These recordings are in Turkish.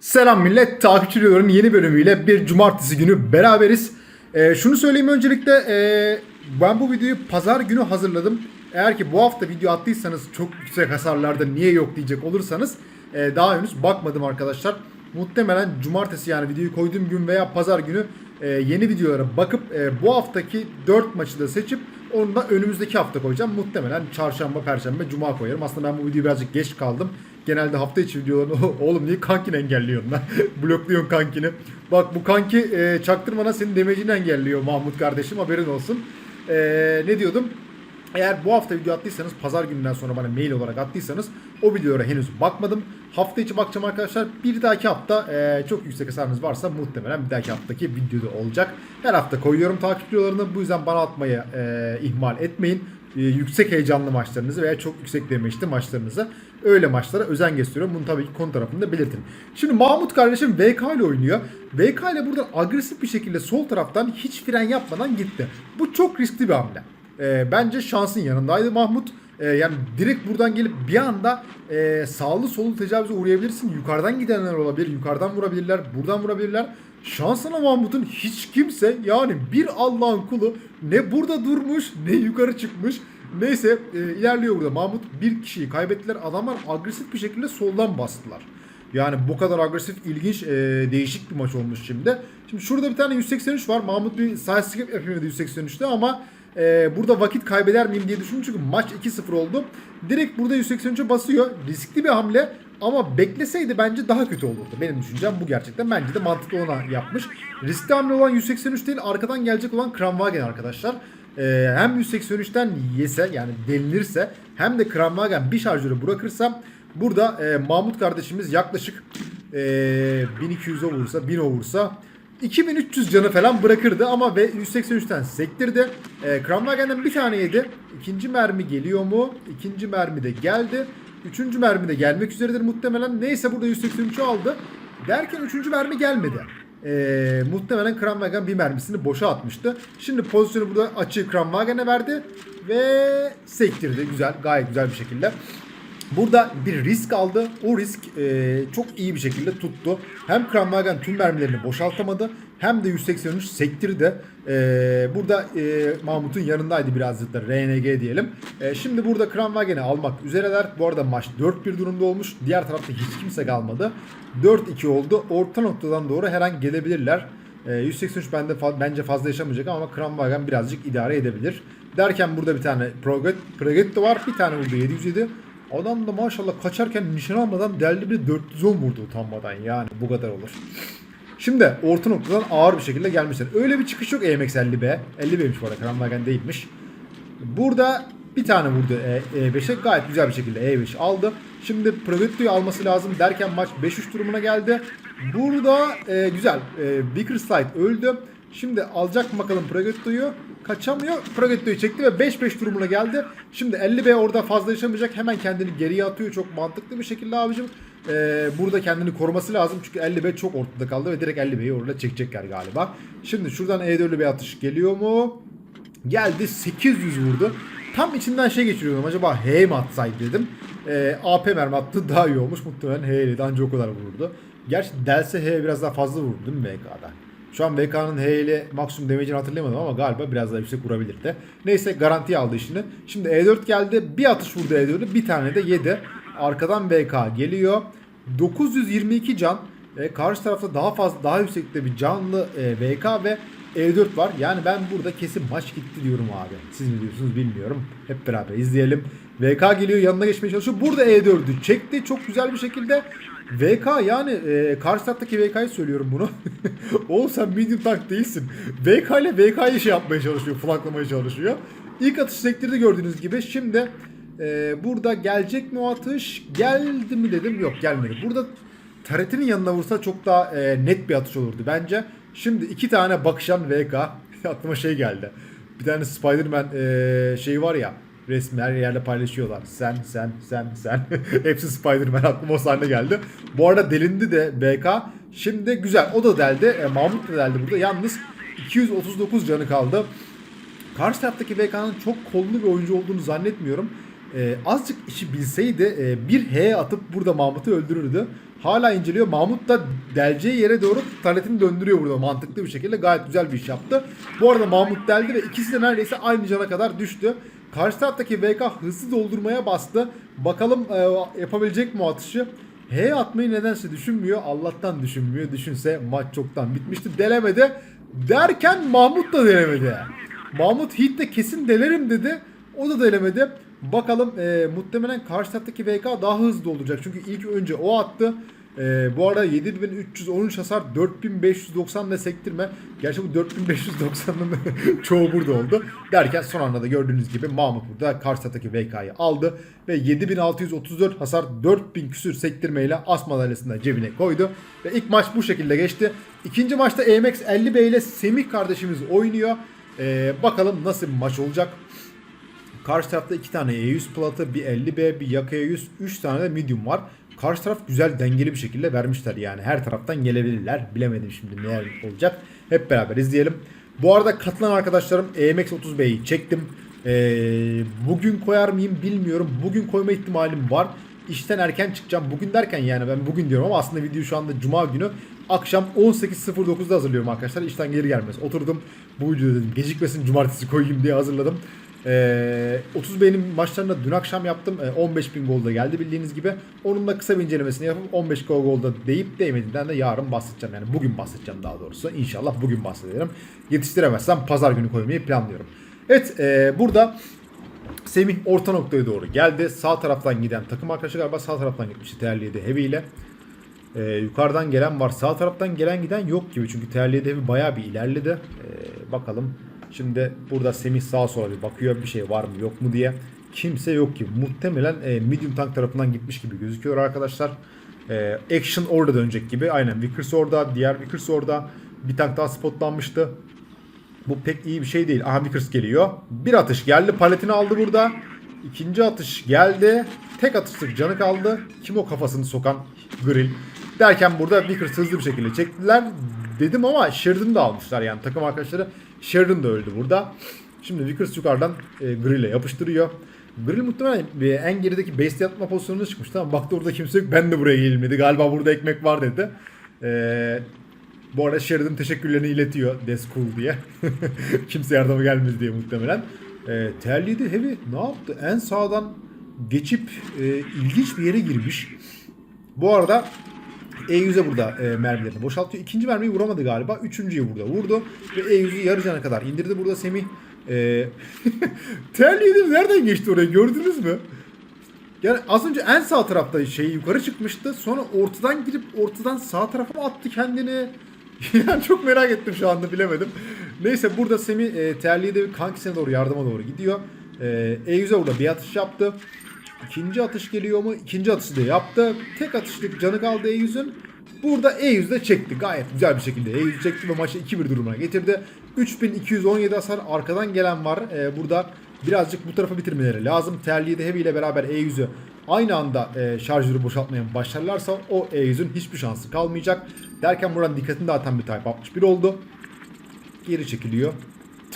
Selam millet, takipçilerin yeni bölümüyle bir cumartesi günü beraberiz. Ee, şunu söyleyeyim öncelikle, ee, ben bu videoyu pazar günü hazırladım. Eğer ki bu hafta video attıysanız çok yüksek hasarlarda niye yok diyecek olursanız ee, daha henüz bakmadım arkadaşlar. Muhtemelen cumartesi yani videoyu koyduğum gün veya pazar günü ee, yeni videolara bakıp ee, bu haftaki 4 maçı da seçip onu da önümüzdeki hafta koyacağım. Muhtemelen çarşamba, perşembe, cuma koyarım. Aslında ben bu videoyu birazcık geç kaldım. Genelde hafta içi videolarını oğlum niye kankini engelliyorsun lan? Blokluyorsun kankini. Bak bu kanki e, çaktırmana senin demecini engelliyor Mahmut kardeşim haberin olsun. E, ne diyordum? Eğer bu hafta video attıysanız pazar gününden sonra bana mail olarak attıysanız o videolara henüz bakmadım. Hafta içi bakacağım arkadaşlar. Bir dahaki hafta e, çok yüksek hasarınız varsa muhtemelen bir dahaki haftaki videoda olacak. Her hafta koyuyorum takip videolarını. Bu yüzden bana atmayı e, ihmal etmeyin. E, yüksek heyecanlı maçlarınızı veya çok yüksek demeçli maçlarınızı öyle maçlara özen gösteriyorum. Bunu tabii ki konu tarafında belirtin. Şimdi Mahmut kardeşim VK ile oynuyor. VK ile buradan agresif bir şekilde sol taraftan hiç fren yapmadan gitti. Bu çok riskli bir hamle. E, bence şansın yanındaydı Mahmut. E, yani direkt buradan gelip bir anda e, sağlı sollu tecavüze uğrayabilirsin. Yukarıdan gidenler olabilir. Yukarıdan vurabilirler. Buradan vurabilirler. Şansına Mahmut'un hiç kimse yani bir Allah'ın kulu ne burada durmuş ne yukarı çıkmış. Neyse e, ilerliyor burada. Mahmut bir kişiyi kaybettiler. Adamlar agresif bir şekilde soldan bastılar. Yani bu kadar agresif, ilginç, e, değişik bir maç olmuş şimdi. Şimdi şurada bir tane 183 var. Mahmut bir side skip yapıyordu 183'te ama e, burada vakit kaybeder miyim diye düşündüm. Çünkü maç 2-0 oldu. Direkt burada 183'e basıyor. Riskli bir hamle ama bekleseydi bence daha kötü olurdu. Benim düşüncem bu gerçekten. Bence de mantıklı ona yapmış. Riskli hamle olan 183 değil arkadan gelecek olan Kramwagen arkadaşlar. Ee, hem 183'ten yese yani delinirse hem de Kramwagen bir şarjörü bırakırsa burada e, Mahmut kardeşimiz yaklaşık e, 1200'e vursa 1000 vursa 2300 canı falan bırakırdı ama ve 183'ten sektirdi. E, Kramwagen'den bir tane yedi. İkinci mermi geliyor mu? İkinci mermi de geldi. Üçüncü mermi de gelmek üzeredir muhtemelen. Neyse burada 183'ü aldı. Derken üçüncü mermi gelmedi. Ee, muhtemelen Kramwagen bir mermisini boşa atmıştı. Şimdi pozisyonu burada açığı Kramwagen'e verdi ve sektirdi. Güzel, gayet güzel bir şekilde. Burada bir risk aldı. O risk e, çok iyi bir şekilde tuttu. Hem Kramwagen tüm mermilerini boşaltamadı hem de 183 sektirdi. E, burada e, Mahmut'un yanındaydı birazcık da RNG diyelim. E, şimdi burada Kramwagen'i almak üzereler. Bu arada maç 4-1 durumda olmuş. Diğer tarafta hiç kimse kalmadı. 4-2 oldu. Orta noktadan doğru her an gelebilirler. E, 183 bende fa- bence fazla yaşamayacak ama Kramwagen birazcık idare edebilir. Derken burada bir tane Proget, Progetto var. Bir tane burada 707. Adam da maşallah kaçarken nişan almadan deldi bir 410 vurdu utanmadan yani bu kadar olur. Şimdi orta noktadan ağır bir şekilde gelmişler. Öyle bir çıkış yok EMX 50B. 50B'ymiş bu arada Kramwagen değilmiş. Burada bir tane vurdu E- E5'e gayet güzel bir şekilde E5 aldı. Şimdi Progetto'yu alması lazım derken maç 5-3 durumuna geldi. Burada e, güzel. E, Vicker Slide öldü. Şimdi alacak mı bakalım Progetto'yu? Kaçamıyor. Progetto'yu çekti ve 5-5 durumuna geldi. Şimdi 50B orada fazla yaşamayacak. Hemen kendini geriye atıyor. Çok mantıklı bir şekilde abicim. E, burada kendini koruması lazım. Çünkü 50B çok ortada kaldı ve direkt 50B'yi orada çekecekler galiba. Şimdi şuradan E4'lü bir atış geliyor mu? Geldi 800 vurdu. Tam içinden şey geçiriyordum. Acaba H mi atsaydı dedim. Ee, AP mermi attı daha iyi olmuş. Muhtemelen H ile de o kadar vururdu. Gerçi Delse H biraz daha fazla vurdu değil mi VK'da? Şu an VK'nın H ile maksimum damage'ini hatırlayamadım ama galiba biraz daha yüksek vurabilirdi. Neyse garantiye aldı işini. Şimdi E4 geldi. Bir atış vurdu E4'ü. Bir tane de yedi. Arkadan VK geliyor. 922 can. E, karşı tarafta daha fazla daha yüksekte bir canlı e, VK ve E4 var. Yani ben burada kesin maç gitti diyorum abi. Siz mi diyorsunuz bilmiyorum. Hep beraber izleyelim. VK geliyor yanına geçmeye çalışıyor. Burada E4'ü çekti çok güzel bir şekilde. VK yani e, karşı taraftaki VK'yı söylüyorum bunu. Oğlum sen medium tank değilsin. VK ile VK'yı şey yapmaya çalışıyor. Flanklamaya çalışıyor. İlk atış sektirdi gördüğünüz gibi. Şimdi e, burada gelecek mi o atış? Geldi mi dedim. Yok gelmedi. Burada Taret'in yanına vursa çok daha e, net bir atış olurdu bence. Şimdi iki tane bakışan VK. Aklıma şey geldi. Bir tane Spider-Man e, şeyi var ya. Resmi her yerde paylaşıyorlar. Sen, sen, sen, sen. Hepsi Spider-Man aklıma o sahne geldi. Bu arada delindi de BK. Şimdi güzel. O da deldi. E, Mahmut da deldi burada. Yalnız 239 canı kaldı. Karşı taraftaki VK'nın çok kollu bir oyuncu olduğunu zannetmiyorum. e, azıcık işi bilseydi e, bir H atıp burada Mahmut'u öldürürdü. Hala inceliyor. Mahmut da deleceği yere doğru taletini döndürüyor burada mantıklı bir şekilde. Gayet güzel bir iş yaptı. Bu arada Mahmut deldi ve ikisi de neredeyse aynı cana kadar düştü. Karşı taraftaki VK hızlı doldurmaya bastı. Bakalım e, yapabilecek mi atışı? H atmayı nedense düşünmüyor. Allah'tan düşünmüyor. Düşünse maç çoktan bitmişti. Delemedi. Derken Mahmut da delemedi. Mahmut Heat'te kesin delerim dedi. O da delemedi. Bakalım e, muhtemelen karşı taraftaki VK daha hızlı olacak. Çünkü ilk önce o attı. E, bu arada 7313 hasar 4590 ile sektirme. Gerçi bu 4590'ın çoğu burada oldu. Derken son anda da gördüğünüz gibi Mahmut burada karşı taraftaki VK'yı aldı. Ve 7634 hasar 4000 küsür sektirmeyle as madalyasını da cebine koydu. Ve ilk maç bu şekilde geçti. İkinci maçta EMX 50B ile Semih kardeşimiz oynuyor. E, bakalım nasıl bir maç olacak. Karşı tarafta iki tane E100 platı, bir 50B, bir Yaka E100, 3 tane de medium var. Karşı taraf güzel dengeli bir şekilde vermişler yani. Her taraftan gelebilirler. Bilemedim şimdi neler olacak. Hep beraber izleyelim. Bu arada katılan arkadaşlarım EMX 30B'yi çektim. Ee, bugün koyar mıyım bilmiyorum. Bugün koyma ihtimalim var. İşten erken çıkacağım. Bugün derken yani ben bugün diyorum ama aslında video şu anda cuma günü. Akşam 18.09'da hazırlıyorum arkadaşlar. İşten geri gelmez. Oturdum bu videoda dedim gecikmesin cumartesi koyayım diye hazırladım. Ee, 30 benim maçlarında dün akşam yaptım. Ee, 15 bin gol da geldi bildiğiniz gibi. Onun da kısa bir incelemesini yapıp 15 gol golda deyip değmediğinden de yarın bahsedeceğim. Yani bugün bahsedeceğim daha doğrusu. İnşallah bugün bahsederim. Yetiştiremezsem pazar günü koymayı planlıyorum. Evet e, burada Semih orta noktaya doğru geldi. Sağ taraftan giden takım arkadaşı galiba sağ taraftan gitmişti terliyedi Heavy ile. Ee, yukarıdan gelen var. Sağ taraftan gelen giden yok gibi. Çünkü terliyedi Heavy bayağı bir ilerledi. Ee, bakalım. Şimdi burada Semih sağa sola bir bakıyor. Bir şey var mı yok mu diye. Kimse yok gibi. Muhtemelen e, medium tank tarafından gitmiş gibi gözüküyor arkadaşlar. E, action orada dönecek gibi. Aynen Vickers orada. Diğer Vickers orada. Bir tank daha spotlanmıştı. Bu pek iyi bir şey değil. Aha Vickers geliyor. Bir atış geldi. Paletini aldı burada. İkinci atış geldi. Tek atışlık canı kaldı. Kim o kafasını sokan grill. Derken burada Vickers hızlı bir şekilde çektiler. Dedim ama Sheridan'ı da almışlar yani takım arkadaşları. Sheridan da öldü burada. Şimdi Vickers yukarıdan e, Grill'e yapıştırıyor. Grill muhtemelen bir en gerideki base yatma pozisyonuna çıkmıştı ama baktı orada kimse yok. Ben de buraya gelmedi. Galiba burada ekmek var dedi. Eee bu arada Sheridan teşekkürlerini iletiyor That's cool diye. Kimse yardıma gelmedi diye muhtemelen. E, terliydi Heavy ne yaptı? En sağdan geçip e, ilginç bir yere girmiş. Bu arada E100'e burada e, mermilerini boşaltıyor. İkinci mermiyi vuramadı galiba. Üçüncüyü burada vurdu. Ve E100'ü yarı cana kadar indirdi burada Semih. E, terliydi nereden geçti oraya gördünüz mü? Yani az önce en sağ tarafta şey yukarı çıkmıştı. Sonra ortadan girip ortadan sağ tarafa attı kendini? yani çok merak ettim şu anda bilemedim. Neyse burada Semi e, terliği kankisine doğru yardıma doğru gidiyor. E, E100'e burada bir atış yaptı. İkinci atış geliyor mu? İkinci atışı da yaptı. Tek atışlık canı kaldı E100'ün. Burada E100 de çekti. Gayet güzel bir şekilde E100 çekti ve maçı 2-1 durumuna getirdi. 3217 hasar arkadan gelen var. E, burada birazcık bu tarafa bitirmeleri lazım. Terliği de Heavy ile beraber E100'ü aynı anda e, şarjörü boşaltmaya başlarlarsa o E100'ün hiçbir şansı kalmayacak. Derken buradan dikkatini dağıtan bir Type 61 oldu. Geri çekiliyor.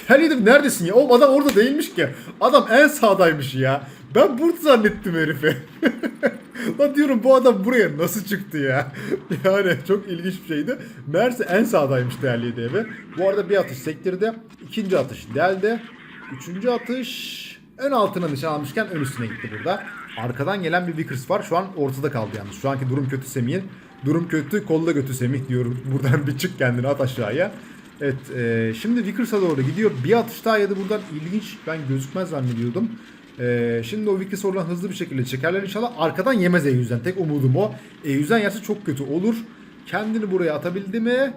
Terliğim neredesin ya? Oğlum adam orada değilmiş ki. Adam en sağdaymış ya. Ben burada zannettim herifi. Lan diyorum bu adam buraya nasıl çıktı ya? Yani çok ilginç bir şeydi. Meğerse en sağdaymış değerli eve. Bu arada bir atış sektirdi. İkinci atış deldi. Üçüncü atış ön altına nişan almışken ön üstüne gitti burada. Arkadan gelen bir Vickers var. Şu an ortada kaldı yalnız. Şu anki durum kötü Semih'in. Durum kötü kolda götü Semih diyor. Buradan bir çık kendini at aşağıya. Evet e, şimdi Vickers'a doğru gidiyor. Bir atış daha yedi buradan ilginç. Ben gözükmez zannediyordum. E, şimdi o Vickers oradan hızlı bir şekilde çekerler inşallah. Arkadan yemez E100'den. Tek umudum o. E100'den yerse çok kötü olur. Kendini buraya atabildi mi?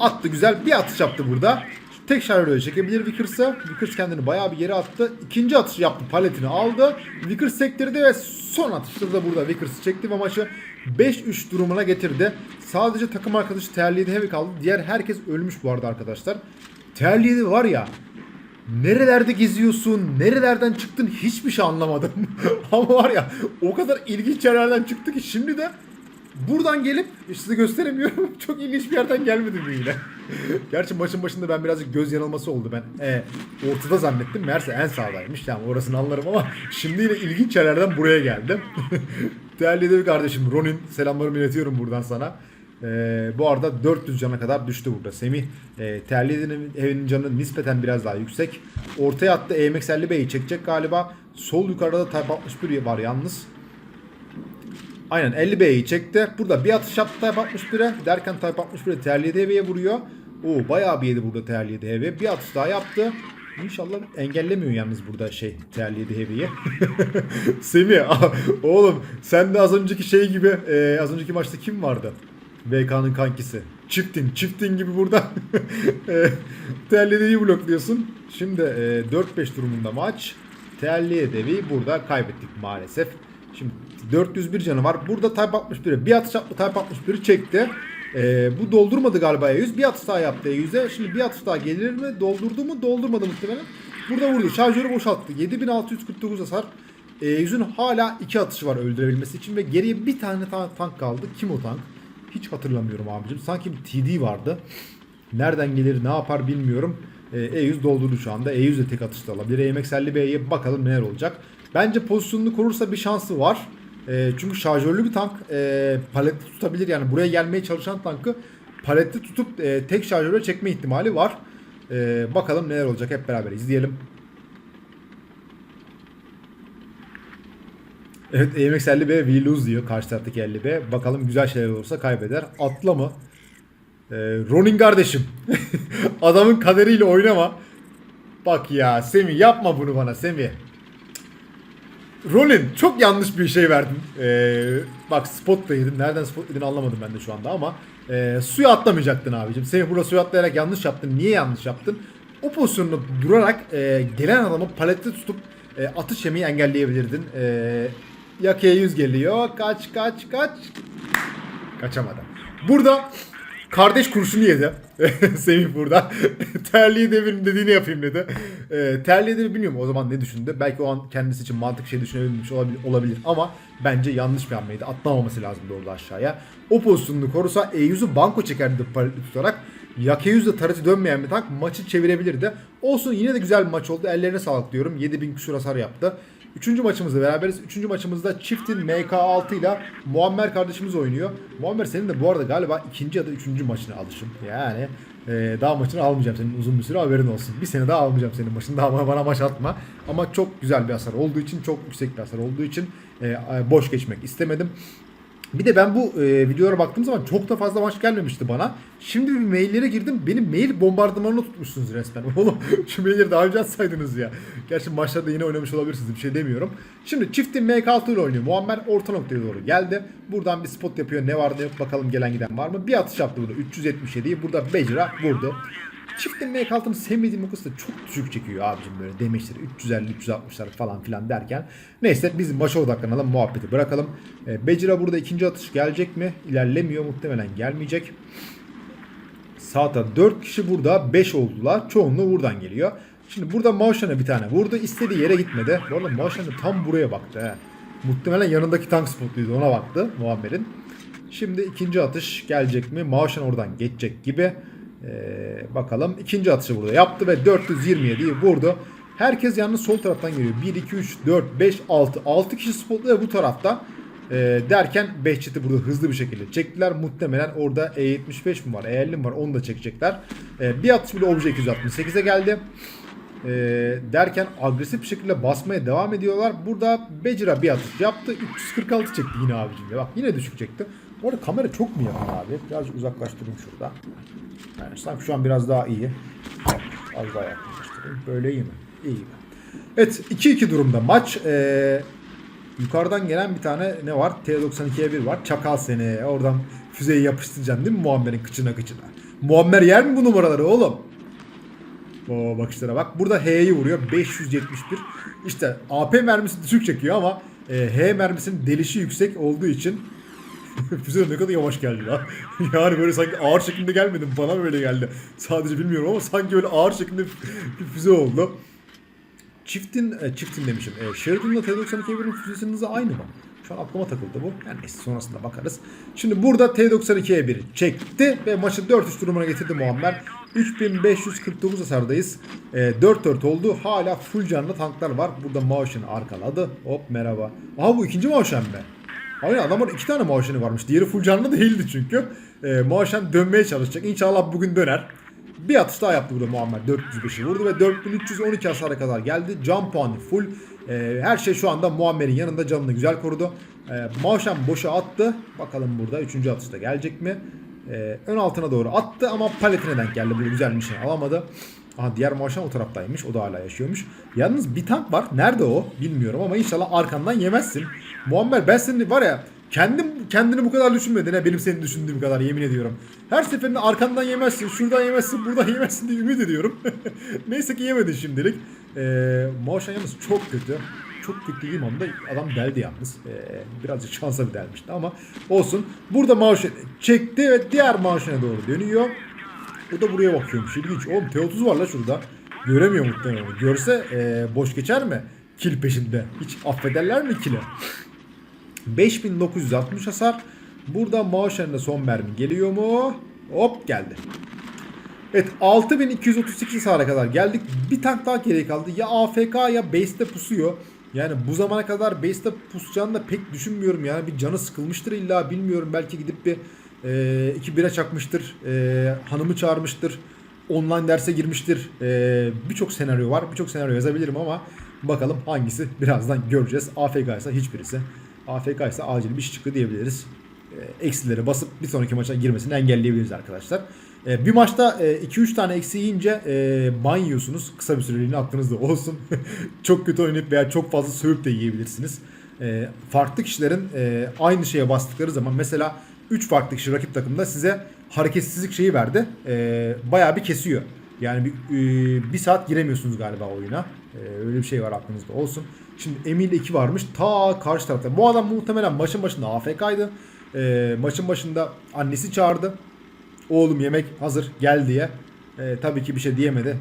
Attı güzel. Bir atış yaptı burada. Tek şarjörle çekebilir Vickers'a. Vickers kendini bayağı bir yere attı. İkinci atış yaptı. Paletini aldı. Vickers sektirdi ve son atışta da burada Vickers'ı çekti ve maçı 5-3 durumuna getirdi. Sadece takım arkadaşı terliydi heavy kaldı. Diğer herkes ölmüş bu arada arkadaşlar. Terliydi var ya nerelerde geziyorsun, nerelerden çıktın hiçbir şey anlamadım. Ama var ya o kadar ilginç yerlerden çıktı ki şimdi de Buradan gelip size gösteremiyorum. Çok ilginç bir yerden gelmedi mi yine? Gerçi maçın başında ben birazcık göz yanılması oldu. Ben e, ortada zannettim. Meğerse en sağdaymış. Tamam orasını anlarım ama şimdi yine ilginç yerlerden buraya geldim. Değerli de kardeşim Ronin selamlarımı iletiyorum buradan sana. Ee, bu arada 400 cana kadar düştü burada Semih. Ee, Terliye'nin evinin canı nispeten biraz daha yüksek. Ortaya attı EMX 50 B'yi çekecek galiba. Sol yukarıda da Type 61 var yalnız. Aynen 50 B'yi çekti. Burada bir atış yaptı Type 61'e. Derken Type 61'e Terliye DV'ye vuruyor. Oo bayağı bir yedi burada Terliye DV. Bir atış daha yaptı. İnşallah engellemiyor yalnız burada şey Terliye DV'yi. Semih oğlum sen de az önceki şey gibi e, az önceki maçta kim vardı? VK'nın kankisi. Çiftin, çiftin gibi burada. e, Terliye'yi blokluyorsun. Şimdi e, 4-5 durumunda maç. Terliye devi burada kaybettik maalesef. Şimdi 401 canı var. Burada Type 61'e bir atış yaptı Type 61'i çekti. Ee, bu doldurmadı galiba E100. Bir atış daha yaptı E100'e. Şimdi bir atış daha gelir mi? Doldurdu mu? Doldurmadı muhtemelen. Burada vurdu. Şarjörü boşalttı. 7649 hasar. E100'ün hala iki atışı var öldürebilmesi için ve geriye bir tane ta- tank kaldı. Kim o tank? Hiç hatırlamıyorum abicim. Sanki bir TD vardı. Nereden gelir ne yapar bilmiyorum. Ee, E100 doldurdu şu anda. E100 de tek atışta alabilir. EMX 50B'ye bakalım neler olacak. Bence pozisyonunu korursa bir şansı var. Ee, çünkü şarjörlü bir tank e, palette tutabilir. Yani buraya gelmeye çalışan tankı palette tutup e, tek şarjöre çekme ihtimali var. Ee, bakalım neler olacak hep beraber izleyelim. Evet EMX 50B we lose diyor karşı taraftaki 50B. Bakalım güzel şeyler olursa kaybeder. Atla mı? Ee, Ronin kardeşim. Adamın kaderiyle oynama. Bak ya Semih yapma bunu bana Semih. Ronin çok yanlış bir şey verdin. Ee, bak spot da yedin. Nereden spot yedin anlamadım ben de şu anda ama. E, suya atlamayacaktın abicim. Semih burada suya atlayarak yanlış yaptın. Niye yanlış yaptın? O pozisyonda durarak e, gelen adamı palette tutup e, atış yemeyi engelleyebilirdin. E, Yakeye 100 geliyor. Kaç kaç kaç. Kaçamadı. Burada kardeş kurşunu yedi. Semih burada. terliği devirin dediğini yapayım dedi. E, terliği de bilmiyorum o zaman ne düşündü. Belki o an kendisi için mantık şey düşünebilmiş olabilir, olabilir. Ama bence yanlış bir hamleydi. Atlamaması lazımdı orada aşağıya. O pozisyonunu korusa E100'ü banko çekerdi paletli tutarak. Yakeyüz'de tarafı dönmeyen bir tank maçı çevirebilirdi. Olsun yine de güzel bir maç oldu. Ellerine sağlık diyorum. 7000 küsur hasar yaptı. Üçüncü maçımızda beraberiz. Üçüncü maçımızda çiftin MK6 ile Muammer kardeşimiz oynuyor. Muammer senin de bu arada galiba ikinci ya da üçüncü maçına alışım. Yani e, daha maçını almayacağım senin uzun bir süre haberin olsun. Bir sene daha almayacağım senin maçını. Daha bana, bana maç atma. Ama çok güzel bir hasar olduğu için, çok yüksek bir hasar olduğu için e, boş geçmek istemedim. Bir de ben bu e, videolara baktığım zaman çok da fazla maç gelmemişti bana. Şimdi bir maillere girdim. Benim mail bombardımanını tutmuşsunuz resmen. Oğlum şu mailleri daha önce atsaydınız ya. Gerçi maçlarda yine oynamış olabilirsiniz. Bir şey demiyorum. Şimdi çiftin MK6 ile oynuyor. Muammer orta noktaya doğru geldi. Buradan bir spot yapıyor. Ne var ne yok bakalım gelen giden var mı? Bir atış yaptı burada. 377'yi burada Bejra vurdu. Çiftin MK6'nı sevmediğim o da çok düşük çekiyor abicim böyle demeçleri 350 360'lar falan filan derken. Neyse biz maça odaklanalım muhabbeti bırakalım. E, Becira burada ikinci atış gelecek mi? İlerlemiyor muhtemelen gelmeyecek. Sağda 4 kişi burada 5 oldular. Çoğunluğu buradan geliyor. Şimdi burada Maushan'a bir tane vurdu. istediği yere gitmedi. Bu arada da tam buraya baktı. He. Muhtemelen yanındaki tank spotluydu ona baktı Muammer'in. Şimdi ikinci atış gelecek mi? Maushan oradan geçecek gibi. Ee, bakalım. ikinci atışı burada yaptı ve 427'yi vurdu. Herkes yalnız sol taraftan geliyor. 1, 2, 3, 4, 5, 6. 6 kişi spotluyor bu tarafta. Ee, derken Behçet'i burada hızlı bir şekilde çektiler. Muhtemelen orada E75 mi var, E50 mi var onu da çekecekler. Ee, bir atış bile Obje 268'e geldi. Ee, derken agresif bir şekilde basmaya devam ediyorlar. Burada Becira bir atış yaptı. 346 çekti yine abicim. Bak yine düşük çekti. Bu arada kamera çok mu yakın abi? Birazcık uzaklaştırayım şurada. Yani sanki şu an biraz daha iyi. Az daha yakınlaştırayım. Böyle iyi mi? İyi mi? Evet 2-2 durumda maç. Ee, yukarıdan gelen bir tane ne var? T92'ye 1 var. Çakal seni. Oradan füzeyi yapıştıracaksın değil mi Muammer'in kıçına kıçına? Muammer yer mi bu numaraları oğlum? O bakışlara bak. Burada H'yi vuruyor. 571. İşte AP mermisi düşük çekiyor ama e, H mermisinin delişi yüksek olduğu için Füze ne kadar yavaş geldi lan. yani böyle sanki ağır şeklinde gelmedi. Bana böyle geldi. Sadece bilmiyorum ama sanki böyle ağır şeklinde bir füze oldu. Çiftin, e, çiftin demişim. E, Sheridan'la T92 1'in füzesinin hızı aynı mı? Şu an aklıma takıldı bu. Yani neyse sonrasında bakarız. Şimdi burada T92'ye bir çekti ve maçı 4-3 durumuna getirdi Muammer. 3549 hasardayız. E, 4-4 oldu. Hala full canlı tanklar var. Burada Mauşen'i arkaladı. Hop merhaba. Aha bu ikinci Mauşen mi? Aynen adamın iki tane Mauşen'i varmış. Diğeri full canlı değildi çünkü. E, Mauşen dönmeye çalışacak. İnşallah bugün döner. Bir atış daha yaptı burada Muammer. 405'i vurdu ve 4312 hasara kadar geldi. Can puanı full. Ee, her şey şu anda Muammer'in yanında canını güzel korudu. Ee, Mavşan boşa attı. Bakalım burada 3. atışta gelecek mi? Ee, ön altına doğru attı ama paletine denk geldi. Burada güzel bir şey alamadı. Aha diğer Mavşan o taraftaymış. O da hala yaşıyormuş. Yalnız bir tank var. Nerede o? Bilmiyorum ama inşallah arkandan yemezsin. Muammer ben senin var ya kendim kendini bu kadar düşünmedin ha benim seni düşündüğüm kadar yemin ediyorum. Her seferinde arkandan yemezsin, şuradan yemezsin, buradan yemezsin diye ümit ediyorum. Neyse ki yemedin şimdilik. Ee, Motion yalnız çok kötü. Çok kötü dediğim anda adam deldi yalnız. Ee, birazcık şansa bir delmişti ama olsun. Burada Motion çekti ve diğer Motion'a doğru dönüyor. O da buraya bakıyormuş. İlginç. Oğlum T30 var la şurada. Göremiyor muhtemelen. Görse ee, boş geçer mi? Kill peşinde. Hiç affederler mi kill'i? 5960 hasar. Burada Mauşen'de son mermi geliyor mu? Hop geldi. Evet 6238 hasara kadar geldik. Bir tank daha geriye kaldı. Ya AFK ya base'te pusuyor. Yani bu zamana kadar base'te pusacağını da pek düşünmüyorum. Yani bir canı sıkılmıştır illa bilmiyorum. Belki gidip bir e, iki bira çakmıştır. E, hanımı çağırmıştır. Online derse girmiştir. E, birçok senaryo var. Birçok senaryo yazabilirim ama bakalım hangisi birazdan göreceğiz. AFK ise hiçbirisi. AFK ise acil bir çıktı diyebiliriz. E, eksileri basıp bir sonraki maça girmesini engelleyebiliriz arkadaşlar. E, bir maçta 2-3 tane eksi yiyince e. Kısa bir süreliğine aklınızda olsun. çok kötü oynayıp veya çok fazla sövüp de yiyebilirsiniz. E, farklı kişilerin e, aynı şeye bastıkları zaman mesela 3 farklı kişi rakip takımda size hareketsizlik şeyi verdi. E, bayağı bir kesiyor. Yani bir, e, bir saat giremiyorsunuz galiba oyuna. E, öyle bir şey var aklınızda olsun. Şimdi Emil 2 varmış ta karşı tarafta. Bu adam muhtemelen maçın başında AFK'ydı. E, maçın başında annesi çağırdı. Oğlum yemek hazır gel diye. E, tabii ki bir şey diyemedi.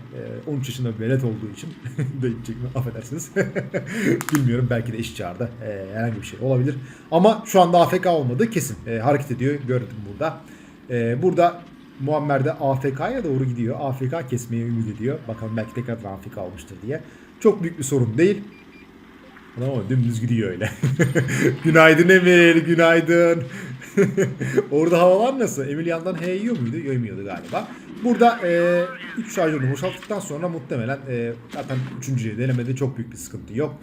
E, 13 yaşında bir velet olduğu için. Deyecek mi? Affedersiniz. Bilmiyorum belki de iş çağırdı. E, herhangi bir şey olabilir. Ama şu anda AFK olmadı kesin. E, hareket ediyor gördüm burada. E, burada Muammer de AFK'ya doğru gidiyor. AFK kesmeye ümit ediyor. Bakalım belki tekrar AFK olmuştur diye. Çok büyük bir sorun değil. Ama dümdüz gidiyor öyle. günaydın Emil, günaydın. Orada havalar nasıl? Emil yandan H yiyor muydu? Yemiyordu galiba. Burada 3 e, şarjörünü boşalttıktan sonra muhtemelen e, zaten 3. denemede çok büyük bir sıkıntı yok.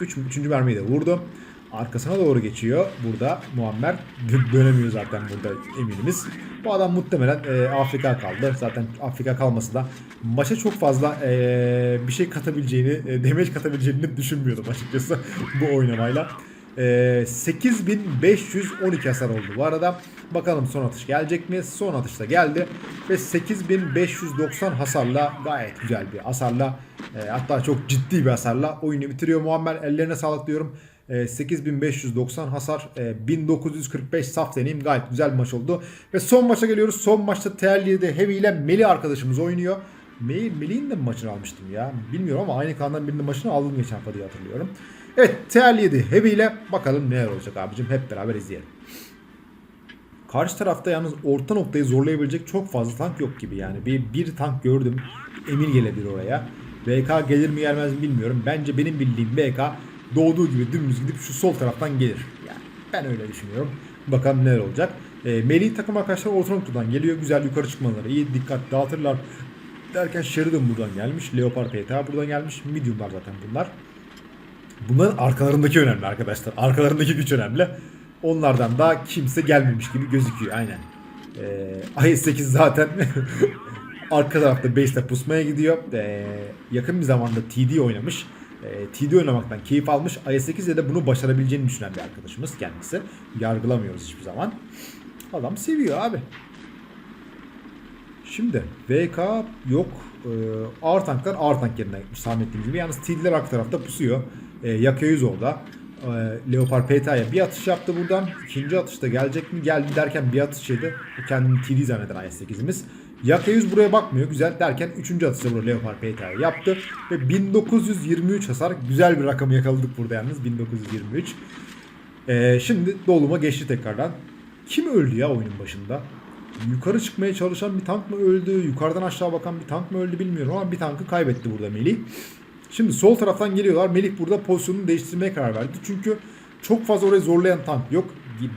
3. Üç, mermiyi de vurdu. Arkasına doğru geçiyor burada Muammer. Dö- Dönemiyor zaten burada eminimiz. Bu adam muhtemelen e, Afrika kaldı. Zaten Afrika kalması da maça çok fazla e, bir şey katabileceğini, e, damage katabileceğini düşünmüyordum açıkçası bu oynamayla. E, 8512 hasar oldu bu arada. Bakalım son atış gelecek mi? Son atış da geldi. Ve 8590 hasarla gayet güzel bir hasarla e, hatta çok ciddi bir hasarla oyunu bitiriyor Muammer. Ellerine sağlık diyorum. E, 8590 hasar, e, 1945 saf deneyim gayet güzel maç oldu. Ve son maça geliyoruz. Son maçta TR7'de Heavy ile Meli arkadaşımız oynuyor. Meli, Meli'nin de maçını almıştım ya? Bilmiyorum ama aynı kanaldan birinin maçını aldım geçen hafta diye hatırlıyorum. Evet TR7 Heavy ile bakalım neler olacak abicim hep beraber izleyelim. Karşı tarafta yalnız orta noktayı zorlayabilecek çok fazla tank yok gibi yani. Bir, bir tank gördüm. Emir gelebilir oraya. VK gelir mi gelmez mi bilmiyorum. Bence benim bildiğim VK doğduğu gibi dümdüz gidip şu sol taraftan gelir. Yani ben öyle düşünüyorum. Bakalım neler olacak. E, Melih takım arkadaşlar orta geliyor. Güzel yukarı çıkmaları iyi. Dikkat dağıtırlar. Derken Sheridan buradan gelmiş. Leopard PTA buradan gelmiş. Medium'lar zaten bunlar. Bunların arkalarındaki önemli arkadaşlar. Arkalarındaki güç önemli. Onlardan da kimse gelmemiş gibi gözüküyor aynen. Ee, IS-8 zaten arka tarafta base'le pusmaya gidiyor. Ee, yakın bir zamanda TD oynamış. Ee, TD oynamaktan keyif almış. IS-8 ile de bunu başarabileceğini düşünen bir arkadaşımız kendisi. Yargılamıyoruz hiçbir zaman. Adam seviyor abi. Şimdi VK yok. Ee, ağır tanklar ağır tank yerine gitmiş tahmin gibi. Yalnız TD'ler arka tarafta pusuyor. Ee, Yakayüz orada. Ee, Leopard PTA'ya bir atış yaptı buradan. İkinci atışta gelecek mi? Geldi derken bir atış yedi. Kendini TD zanneden IS-8'imiz. 100 buraya bakmıyor. Güzel derken 3. atışta burada Leopard PTR yaptı. Ve 1923 hasar. Güzel bir rakam yakaladık burada yalnız. 1923. Ee, şimdi doluma geçti tekrardan. Kim öldü ya oyunun başında? Yukarı çıkmaya çalışan bir tank mı öldü? Yukarıdan aşağı bakan bir tank mı öldü bilmiyorum ama bir tankı kaybetti burada Melih. Şimdi sol taraftan geliyorlar. Melih burada pozisyonunu değiştirmeye karar verdi. Çünkü çok fazla orayı zorlayan tank yok.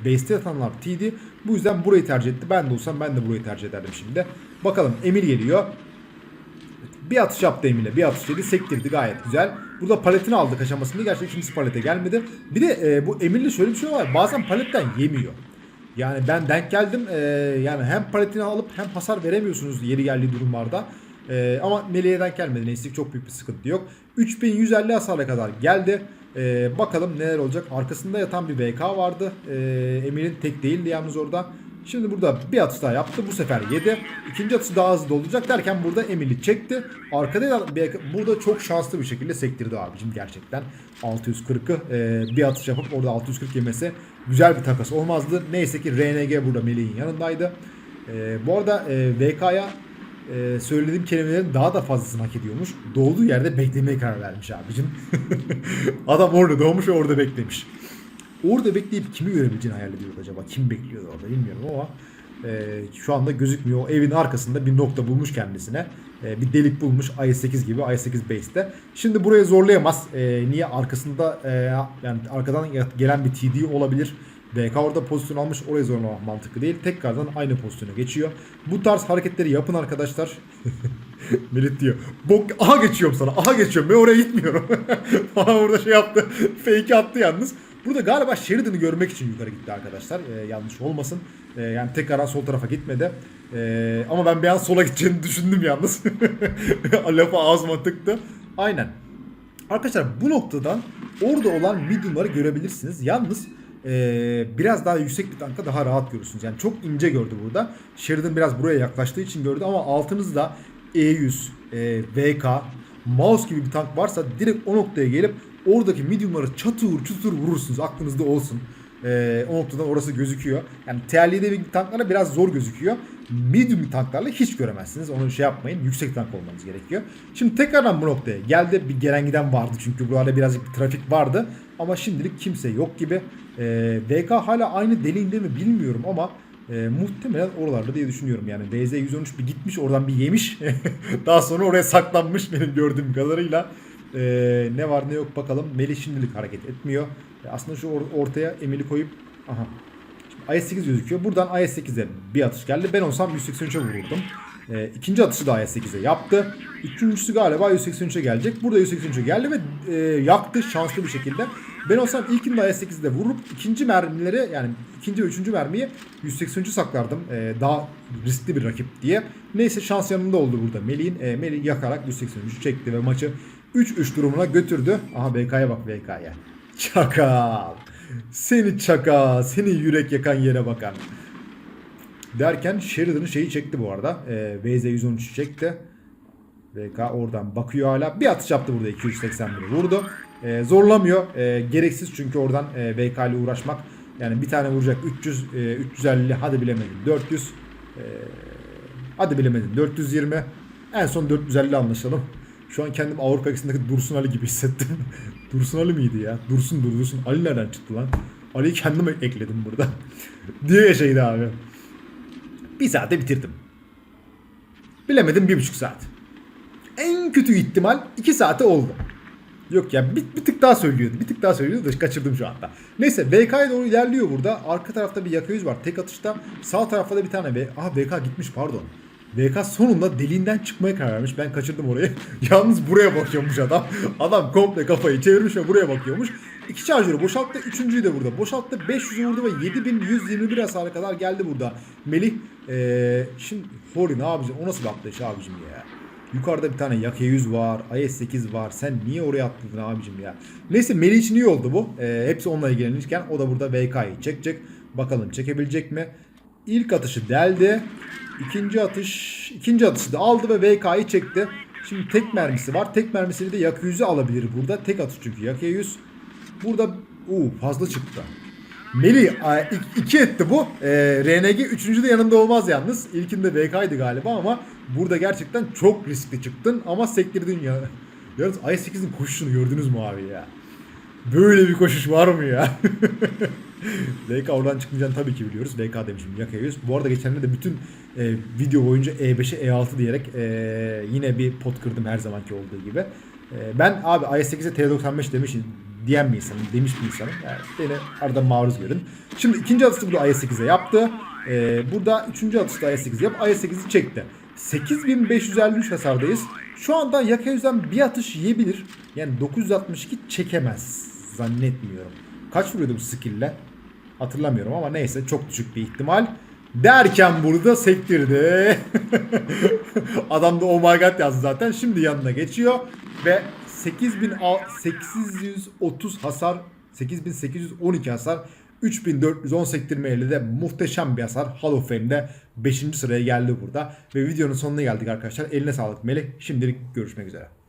Base'te yatanlar TD. Bu yüzden burayı tercih etti. Ben de olsam ben de burayı tercih ederdim şimdi. Bakalım Emir geliyor. Bir atış yaptı Emir'le. Bir atış yedi. Sektirdi gayet güzel. Burada paletini aldık aşamasında. Gerçi ikincisi palete gelmedi. Bir de e, bu Emir'le şöyle bir şey var. Bazen paletten yemiyor. Yani ben denk geldim. e, yani hem paletini alıp hem hasar veremiyorsunuz yeri geldiği durumlarda. E, ama Meleğe denk gelmedi. Neyse çok büyük bir sıkıntı yok. 3150 hasara kadar geldi. E, bakalım neler olacak. Arkasında yatan bir VK vardı. E, Emir'in tek değildi yalnız orada. Şimdi burada bir atış daha yaptı. Bu sefer yedi. İkinci atışı daha hızlı olacak derken burada Emir'i çekti. Arkada da burada çok şanslı bir şekilde sektirdi abicim gerçekten. 640'ı e, bir atış yapıp orada 640 yemesi güzel bir takas olmazdı. Neyse ki RNG burada Melih'in yanındaydı. E, bu arada e, VK'ya e, söylediğim kelimelerin daha da fazlasını hak ediyormuş. Doğduğu yerde beklemeye karar vermiş abicim. Adam orada doğmuş ve orada beklemiş. Orada bekleyip kimi görebileceğini hayal ediyor acaba? Kim bekliyor orada bilmiyorum ama e, şu anda gözükmüyor. O evin arkasında bir nokta bulmuş kendisine. E, bir delik bulmuş i8 gibi i8 base'te. Şimdi burayı zorlayamaz. E, niye? Arkasında e, yani arkadan gelen bir TD olabilir. VK orada pozisyon almış oraya zorlamak mantıklı değil. Tekrardan aynı pozisyona geçiyor. Bu tarz hareketleri yapın arkadaşlar. Melit diyor. Bok aha geçiyorum sana. Aha geçiyorum. Ben oraya gitmiyorum. Bana burada şey yaptı. Fake attı yalnız. Burada galiba Sheridan'ı görmek için yukarı gitti arkadaşlar. Ee, yanlış olmasın. Ee, yani tekrardan sol tarafa gitmedi. Ee, ama ben bir an sola gideceğini düşündüm yalnız. Lafı ağzıma tıktı. Aynen. Arkadaşlar bu noktadan orada olan medium'ları görebilirsiniz. Yalnız ee, biraz daha yüksek bir tanka daha rahat görürsünüz. Yani çok ince gördü burada. Sheridan biraz buraya yaklaştığı için gördü ama altınızda E100, e, VK, mouse gibi bir tank varsa direkt o noktaya gelip oradaki medium'ları çatır çutur vurursunuz. Aklınızda olsun. Ee, o noktadan orası gözüküyor. Yani TL'de bir tanklara biraz zor gözüküyor. Medium tanklarla hiç göremezsiniz. Onu şey yapmayın. Yüksek tank olmanız gerekiyor. Şimdi tekrardan bu noktaya geldi. Bir gelen giden vardı çünkü buralarda birazcık bir trafik vardı. Ama şimdilik kimse yok gibi. Ee, VK hala aynı deliğinde mi bilmiyorum ama e, muhtemelen oralarda diye düşünüyorum. Yani DZ113 bir gitmiş oradan bir yemiş. Daha sonra oraya saklanmış benim gördüğüm kadarıyla. Ee, ne var ne yok bakalım. Melih şimdilik hareket etmiyor. E, aslında şu or- ortaya Emel'i koyup aha. Şimdi IS-8 gözüküyor. Buradan IS-8'e bir atış geldi. Ben olsam 183'e vururdum. E, ikinci atışı da IS-8'e yaptı. Üçüncüsü galiba 183'e gelecek. Burada 183'e geldi ve e, yaktı şanslı bir şekilde. Ben olsam ilkinde IS-8'de vurup ikinci mermileri yani ikinci ve üçüncü mermiyi 183'ü saklardım. E, daha riskli bir rakip diye. Neyse şans yanında oldu burada Melih'in. E, Melih yakarak 183'ü çekti ve maçı 3-3 durumuna götürdü. Aha BK'ya bak BK'ya. Çakal. Seni çakal. Seni yürek yakan yere bakan. Derken Sheridan'ın şeyi çekti bu arada. E, VZ113'ü çekti. VK oradan bakıyor hala. Bir atış yaptı burada 281 vurdu. E, zorlamıyor. E, gereksiz çünkü oradan e, VK ile uğraşmak. Yani bir tane vuracak 300, e, 350 hadi bilemedim 400. E, hadi bilemedim 420. En son 450 anlaşalım. Şu an kendim Avrupa yakasındaki Dursun Ali gibi hissettim. Dursun Ali miydi ya? Dursun dur Dursun. Ali nereden çıktı lan? Ali'yi kendim ekledim burada. diye yaşaydı abi. Bir saate bitirdim. Bilemedim bir buçuk saat. En kötü ihtimal iki saate oldu. Yok ya bir, bir tık daha söylüyordu. Bir tık daha söylüyordu da kaçırdım şu anda. Neyse VK'ya doğru ilerliyor burada. Arka tarafta bir yaka yüz var. Tek atışta. Sağ tarafta da bir tane V. Aha VK gitmiş pardon. VK sonunda deliğinden çıkmaya karar vermiş. Ben kaçırdım orayı. Yalnız buraya bakıyormuş adam. Adam komple kafayı çevirmiş ve buraya bakıyormuş. İki şarjörü boşalttı. Üçüncüyü de burada. Boşalttı. 500 vurdu ve 7121 hasara kadar geldi burada. Melih. Ee, şimdi Hori ne yapacak? O nasıl bir abicim ya? Yukarıda bir tane Yake 100 var. IS-8 var. Sen niye oraya atladın abicim ya? Neyse Melih için iyi oldu bu. Ee, hepsi onunla ilgilenirken o da burada VK'yı çekecek. Bakalım çekebilecek mi? İlk atışı deldi. İkinci atış, ikinci atışı da aldı ve VK'yı çekti. Şimdi tek mermisi var. Tek mermisini de Yake 100'ü alabilir burada. Tek atış çünkü Yake 100. Burada uu fazla çıktı. Melih 2 etti bu. E, RNG 3. de yanında olmaz yalnız. İlkinde VK'ydı galiba ama burada gerçekten çok riskli çıktın ama sektirdin ya. Yalnız i8'in koşuşunu gördünüz mü abi ya? Böyle bir koşuş var mı ya? VK oradan çıkmayacağını tabii ki biliyoruz. VK demişim yakayıyoruz. Bu arada geçenlerde de bütün e, video boyunca E5'e E6 diyerek e, yine bir pot kırdım her zamanki olduğu gibi. E, ben abi i8'e T95 demiş diyen bir insanım, demiş bir insanım. Yani beni arada maruz görün. Şimdi ikinci atışı burada i8'e yaptı. E, burada üçüncü atışta i8 yap, i8'i çekti. 8553 hasardayız. Şu anda Yakayüz'den bir atış yiyebilir. Yani 962 çekemez zannetmiyorum. Kaç vuruyordum skill'le? Hatırlamıyorum ama neyse çok düşük bir ihtimal. Derken burada sektirdi. Adam da oh my god yazdı zaten. Şimdi yanına geçiyor ve 8830 hasar 8812 hasar 3410 sektirmeyle de muhteşem bir hasar Hall of Fame'de 5. sıraya geldi burada. Ve videonun sonuna geldik arkadaşlar. Eline sağlık Melih. Şimdilik görüşmek üzere.